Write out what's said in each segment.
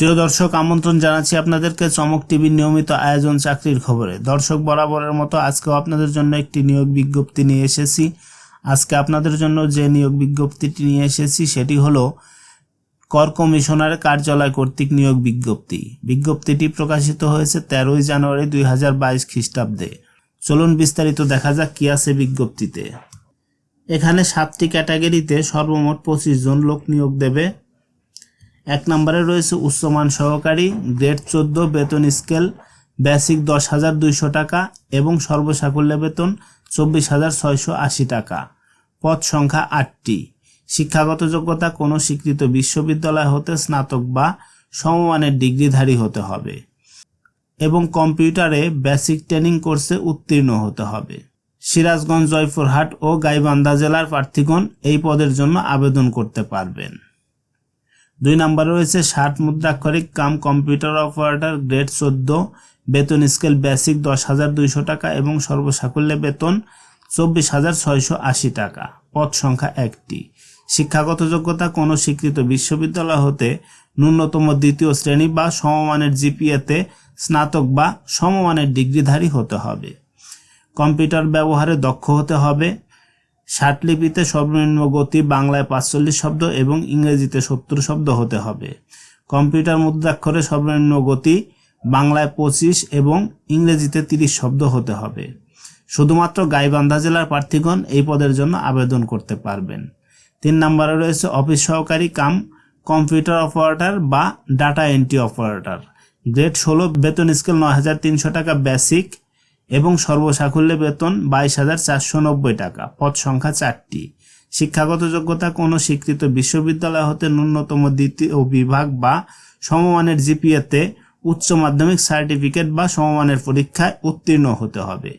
প্রিয় দর্শক, আমন্ত্রণ জানাচ্ছি আপনাদেরকে চমক টিভির নিয়মিত আয়োজন চাকরির খবরে। দর্শক বরাবরের মতো আজকেও আপনাদের জন্য একটি নিয়োগ বিজ্ঞপ্তি নিয়ে এসেছি। আজকে আপনাদের জন্য যে নিয়োগ বিজ্ঞপ্তিটি নিয়ে এসেছি, সেটি হলো কর কমিশনার কার্যালয় কর্তৃক নিয়োগ বিজ্ঞপ্তি। বিজ্ঞপ্তিটি প্রকাশিত হয়েছে তেরোই জানুয়ারি দুই হাজার বাইশ খ্রিস্টাব্দে। চলুন বিস্তারিত দেখা যাক কি আছে বিজ্ঞপ্তিতে। এখানে সাতটি ক্যাটাগরিতে সর্বমোট পঁচিশ জন লোক নিয়োগ দেবে। এক নম্বরে রয়েছে উচ্চমান সহকারী গ্রেড চোদ্দ বেতন স্কেল, বেসিক দশ হাজার দুইশো টাকা এবং সর্বসাকুল্য বেতন চব্বিশ হাজার ছয়শো আশি টাকা। পদ সংখ্যা আটটি। শিক্ষাগত যোগ্যতা কোনো স্বীকৃত বিশ্ববিদ্যালয় হতে স্নাতক বা সমমানের ডিগ্রিধারী হতে হবে এবং কম্পিউটারে বেসিক ট্রেনিং কোর্সে উত্তীর্ণ হতে হবে। সিরাজগঞ্জ, জয়পুরহাট ও গাইবান্ধা জেলার প্রার্থীগণ এই পদের জন্য আবেদন করতে পারবেন। দুই নম্বরে রয়েছে ষাট মুদ্রাক্ষরিক কাম কম্পিউটার অপারেটর গ্রেড চোদ্দ, বেতন স্কেল বেসিক দশ হাজার দুইশো টাকা এবং সর্বসাকুল্যে বেতন চব্বিশ হাজার ছয়শো আশি টাকা। পদ সংখ্যা একটি। শিক্ষাগত যোগ্যতা কোনো স্বীকৃত বিশ্ববিদ্যালয় হতে ন্যূনতম দ্বিতীয় শ্রেণি বা সমমানের জিপিএতে স্নাতক বা সমমানের ডিগ্রিধারী হতে হবে। কম্পিউটার ব্যবহারে দক্ষ হতে হবে। ষাটলিপিতে সর্বনিম্ন গতি বাংলায় পাঁচচল্লিশ শব্দ এবং ইংরেজিতে সত্তর শব্দ হতে হবে। কম্পিউটার মুদ্রাক্ষরে সর্বনিম্ন গতি বাংলায় পঁচিশ এবং ইংরেজিতে তিরিশ শব্দ হতে হবে। শুধুমাত্র গাইবান্ধা জেলার প্রার্থীগণ এই পদের জন্য আবেদন করতে পারবেন। তিন নম্বরে রয়েছে অফিস সহকারী কাম, কম্পিউটার অপারেটর বা ডাটা এন্ট্রি অপারেটর। গ্রেড ষোলো, বেতন স্কেল নয় হাজার তিনশো টাকা, বেসিক। এবং সর্বসাকুল্যে বেতন বাইশ হাজার চারশো নব্বই টাকা। পদ সংখ্যা চারটি। শিক্ষাগত যোগ্যতা কোনো স্বীকৃত বিশ্ববিদ্যালয় হতে ন্যূনতম দ্বিতীয় বিভাগ বা সমমানের জিপিএতে উচ্চ মাধ্যমিক সার্টিফিকেট বা সমমানের পরীক্ষায় উত্তীর্ণ হতে হবে।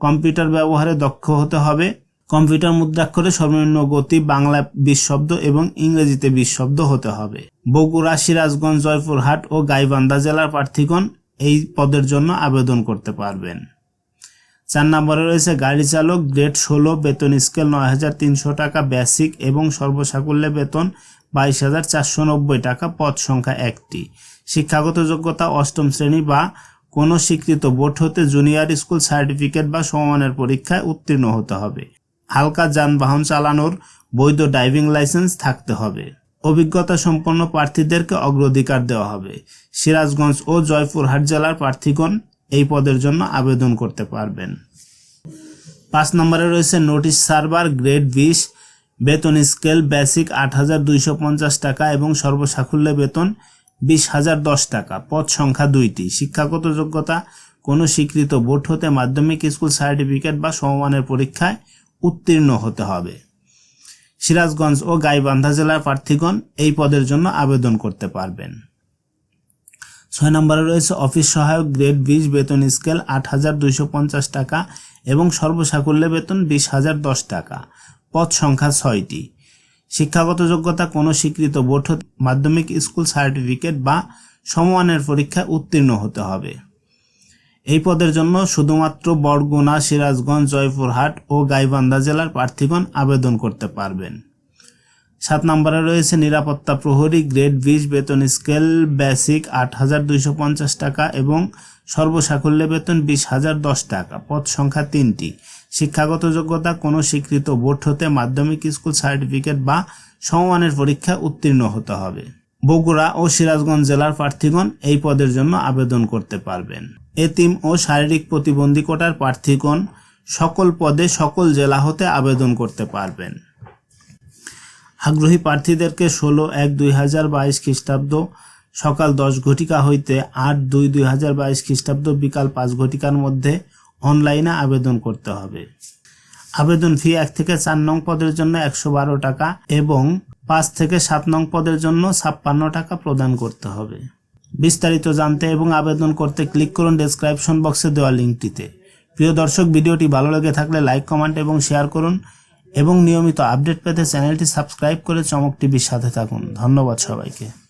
কম্পিউটার ব্যবহারে দক্ষ হতে হবে। কম্পিউটার মুদ্রাক্ষরে সর্বনিম্ন গতি, বাংলা বিশ শব্দ এবং ইংরেজিতে বিশ শব্দ হতে হবে। বগুড়া, সিরাজগঞ্জ, জয়পুরহাট ও গাইবান্ধা জেলার প্রার্থীগণ এই পদের জন্য আবেদন করতে পারবেন। চার নম্বরে রয়েছে গাড়ি চালক গ্রেড ষোলো, বেতন স্কেল নয় হাজার তিনশো টাকা বেসিক এবং সর্বসাকুল্যে বেতন বাইশ হাজার চারশো নব্বই টাকা, পদ সংখ্যা একটি। শিক্ষাগত যোগ্যতা অষ্টম শ্রেণি বা কোনো স্বীকৃত বোর্ড হতে জুনিয়র স্কুল সার্টিফিকেট বা সমমানের পরীক্ষায় উত্তীর্ণ হতে হবে। হালকা যানবাহন চালানোর বৈধ ড্রাইভিং লাইসেন্স থাকতে হবে। অভিজ্ঞতা সম্পন্ন প্রার্থীদেরকে অগ্রাধিকার দেওয়া হবে। সিরাজগঞ্জ ও জয়পুরহাট জেলার প্রার্থীগণ এই পদের জন্য আবেদন করতে পারবেন। পাঁচ নম্বরে রয়েছে নোটিশ সার্ভার গ্রেড বিশ, বেতন স্কেল বেসিক আট হাজার দুইশো পঞ্চাশ টাকা এবং সর্বসাকুল্য বেতন বিশ হাজার দশ টাকা। পদ সংখ্যা দুইটি। শিক্ষাগত যোগ্যতা, কোনো স্বীকৃত বোর্ড হতে মাধ্যমিক স্কুল সার্টিফিকেট বা সমমানের পরীক্ষায় উত্তীর্ণ হতে হবে। সিরাজগঞ্জ ও গাইবান্ধা জেলার প্রার্থীগণ এই পদের জন্য আবেদন করতে পারবেন। ছয় নম্বরে রয়েছে অফিস সহায়ক গ্রেড বিশ বেতন স্কেল আট হাজার দুইশো পঞ্চাশ টাকা এবং সর্বসাকুল্য বেতন বিশ হাজার দশ টাকা। পদ সংখ্যা ছয়টি। শিক্ষাগত যোগ্যতা কোনো স্বীকৃত বোর্ড মাধ্যমিক স্কুল সার্টিফিকেট বা সমমানের পরীক্ষায় উত্তীর্ণ হতে হবে। এই পদের জন্য শুধুমাত্র বরগুনা, সিরাজগঞ্জ, জয়পুরহাট ও গাইবান্ধা জেলার প্রার্থীগণ আবেদন করতে পারবেন। সাত নম্বরে রয়েছে নিরাপত্তা প্রহরী গ্রেড বিশ বেতন স্কেল বেসিক আট হাজার দুইশো পঞ্চাশ টাকা এবং সর্বসাকুল্য বেতন বিশ হাজার দশ টাকা। পদ সংখ্যা তিনটি। শিক্ষাগত যোগ্যতা কোনো স্বীকৃত বোর্ড হতে মাধ্যমিক স্কুল সার্টিফিকেট বা সমমানের পরীক্ষা উত্তীর্ণ হতে হবে। বগুড়া ও সিরাজগঞ্জ জেলার প্রার্থীগণ এই পদের জন্য আবেদন করতে পারবেন। এতিম ও শারীরিক প্রতিবন্ধী কোটার প্রার্থীগণ সকল পদে সকল জেলা হতে আবেদন করতে পারবেন। আগ্রহী প্রার্থীদেরকে ষোলো এক দুই হাজার বাইশ খ্রিস্টাব্দ সকাল দশ ঘটিকা হইতে আট দুই দুই হাজার বাইশ খ্রিস্টাব্দ বিকাল পাঁচ ঘটিকার মধ্যে অনলাইনে আবেদন করতে হবে। আবেদন ফি এক থেকে চার নং পদের জন্য একশো বারো টাকা এবং পাঁচ থেকে সাত নং পদের জন্য ছাপ্পান্ন টাকা প্রদান করতে হবে। বিস্তারিত জানতে এবং আবেদন করতে ক্লিক করুন ডেসক্রিপশন বক্সে দেওয়া লিঙ্কটিতে। প্রিয় দর্শক, ভিডিওটি ভালো লেগে থাকলে লাইক, কমেন্ট এবং শেয়ার করুন। এবং নিয়মিত আপডেট পেতে চ্যানেলটি সাবস্ক্রাইব করে চমক টিভির সাথে থাকুন। ধন্যবাদ সবাইকে।